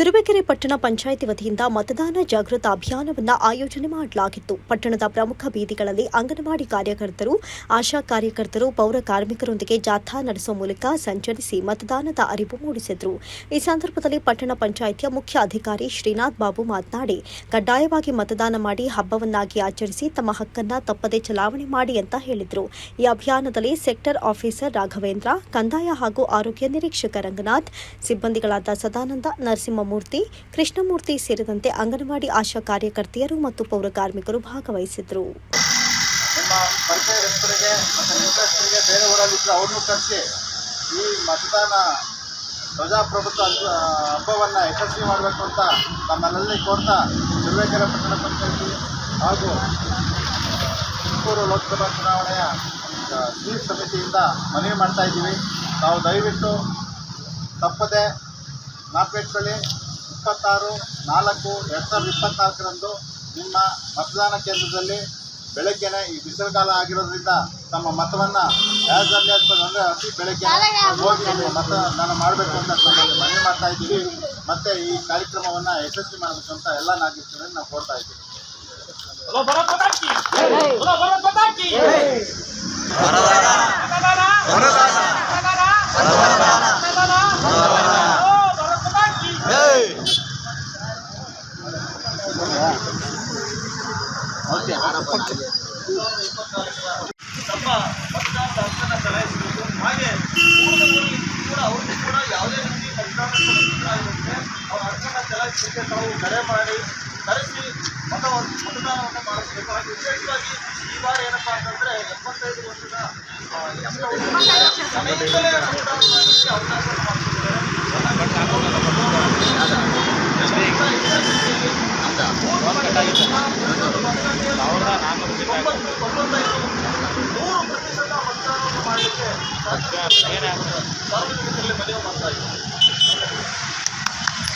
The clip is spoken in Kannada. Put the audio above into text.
ತುರುವೇಕೆರೆ ಪಟ್ಟಣ ಪಂಚಾಯಿತಿ ವತಿಯಿಂದ ಮತದಾನ ಜಾಗೃತ ಅಭಿಯಾನವನ್ನು ಆಯೋಜನೆ ಮಾಡಲಾಗಿತ್ತು. ಪಟ್ಟಣದ ಪ್ರಮುಖ ಬೀದಿಗಳಲ್ಲಿ ಅಂಗನವಾಡಿ ಕಾರ್ಯಕರ್ತರು, ಆಶಾ ಕಾರ್ಯಕರ್ತರು, ಪೌರ ಕಾರ್ಮಿಕರೊಂದಿಗೆ ಜಾಥಾ ನಡೆಸುವ ಮೂಲಕ ಸಂಚರಿಸಿ ಮತದಾನದ ಅರಿವು ಮೂಡಿಸಿದರು. ಈ ಸಂದರ್ಭದಲ್ಲಿ ಪಟ್ಟಣ ಪಂಚಾಯಿತಿಯ ಮುಖ್ಯ ಅಧಿಕಾರಿ ಶ್ರೀನಾಥ್ ಬಾಬು ಮಾತನಾಡಿ, ಕಡ್ಡಾಯವಾಗಿ ಮತದಾನ ಮಾಡಿ ಹಬ್ಬವನ್ನಾಗಿ ಆಚರಿಸಿ ತಮ್ಮ ಹಕ್ಕನ್ನ ತಪ್ಪದೆ ಚಲಾವಣೆ ಮಾಡಿ ಅಂತ ಹೇಳಿದರು. ಈ ಅಭಿಯಾನದಲ್ಲಿ ಸೆಕ್ಟರ್ ಆಫೀಸರ್ ರಾಘವೇಂದ್ರ, ಕಂದಾಯ ಹಾಗೂ ಆರೋಗ್ಯ ನಿರೀಕ್ಷಕ ರಂಗನಾಥ್, ಸಿಬ್ಬಂದಿಗಳಾದ ಸದಾನಂದ ನರಸಿಂಹಮೂರ್ತಿ ಕೃಷ್ಣಮೂರ್ತಿ ಸೇರಿದಂತೆ ಅಂಗನವಾಡಿ ಆಶಾ ಕಾರ್ಯಕರ್ತೆಯರು ಮತ್ತು ಪೌರ ಕಾರ್ಮಿಕರು ಭಾಗವಹಿಸಿದರು. ಈ ಮತದಾನ ಪ್ರಜಾಪ್ರಭುತ್ವ ಹಬ್ಬವನ್ನು ಯಶಸ್ವಿ ಮಾಡಬೇಕು ಅಂತ ನಮ್ಮಲ್ಲಿ ಕೋರ್ತಾ ತುರುವೇಕೆರೆ ಪಟ್ಟಣ ಪಂಚಾಯತಿ ಹಾಗೂ ತುಮಕೂರು ಲೋಕಸಭಾ ಚುನಾವಣೆಯ ಸ್ವೀಪ್ ಸಮಿತಿಯಿಂದ ಮನವಿ ಮಾಡ್ತಾ ಇದ್ದೀವಿ. ನಾವು ದಯವಿಟ್ಟು ತಪ್ಪದೆ ಜ್ಞಾಪಕಿಟ್ಕೊಳ್ಳಿ ಇಪ್ಪತ್ತಾರು ನಾಲ್ಕು ಎರಡು ಸಾವಿರದ ಇಪ್ಪತ್ನಾಲ್ಕರಂದು ನಿಮ್ಮ ಮತದಾನ ಕೇಂದ್ರದಲ್ಲಿ ಬೆಳಗ್ಗೆನೆ ಈ ಬಿಸಿಲುಗಾಲ ಆಗಿರೋದ್ರಿಂದ ತಮ್ಮ ಮತವನ್ನು ಆಸ್ ಅಂದರೆ ಅತಿ ಬೆಳಗ್ಗೆ ಹೋಗಿ ಮತದಾನ ಮಾಡಬೇಕು ಅಂತ ಮನವಿ ಮಾಡ್ತಾ ಇದ್ದೀವಿ. ಮತ್ತು ಈ ಕಾರ್ಯಕ್ರಮವನ್ನು ಯಶಸ್ವಿ ಮಾಡಬೇಕು ಅಂತ ಎಲ್ಲ ನಾಗರಿಕರಲ್ಲಿ ನಾವು ಕೋರ್ತಾ ಇದ್ದೀವಿ. ತಮ್ಮ ಮತದಾನದ ಹಕ್ಕನ್ನು ಚಲಾಯಿಸಬೇಕು ಹಾಗೆ ಕೂಡ ಅವರು ಕೂಡ ಯಾವುದೇ ರೀತಿ ಮತದಾನ ಇರುತ್ತೆ. ಅವ್ರ ಹಕ್ಕನ್ನು ಚಲಾಯಿಸಲಿಕ್ಕೆ ತಾವು ಕರೆ ಮಾಡಿ ಕರೆಸಿ ಮತವನ್ನು ಮತದಾನವನ್ನು ಮಾಡಿಸಬೇಕು. ಹಾಗೆ ವಿಶೇಷವಾಗಿ ಈ ಬಾರಿ ಏನಪ್ಪಾ ಅಂತಂದ್ರೆ ಎಪ್ಪತ್ತೈದು ವರ್ಷದ ಮತದಾನ ಮಾಡಲಿಕ್ಕೆ ಅವಕಾಶ ತೊಂಬತ್ತು ತೊಂಬತ್ತೈದು ನೂರು ಪ್ರತಿಶತ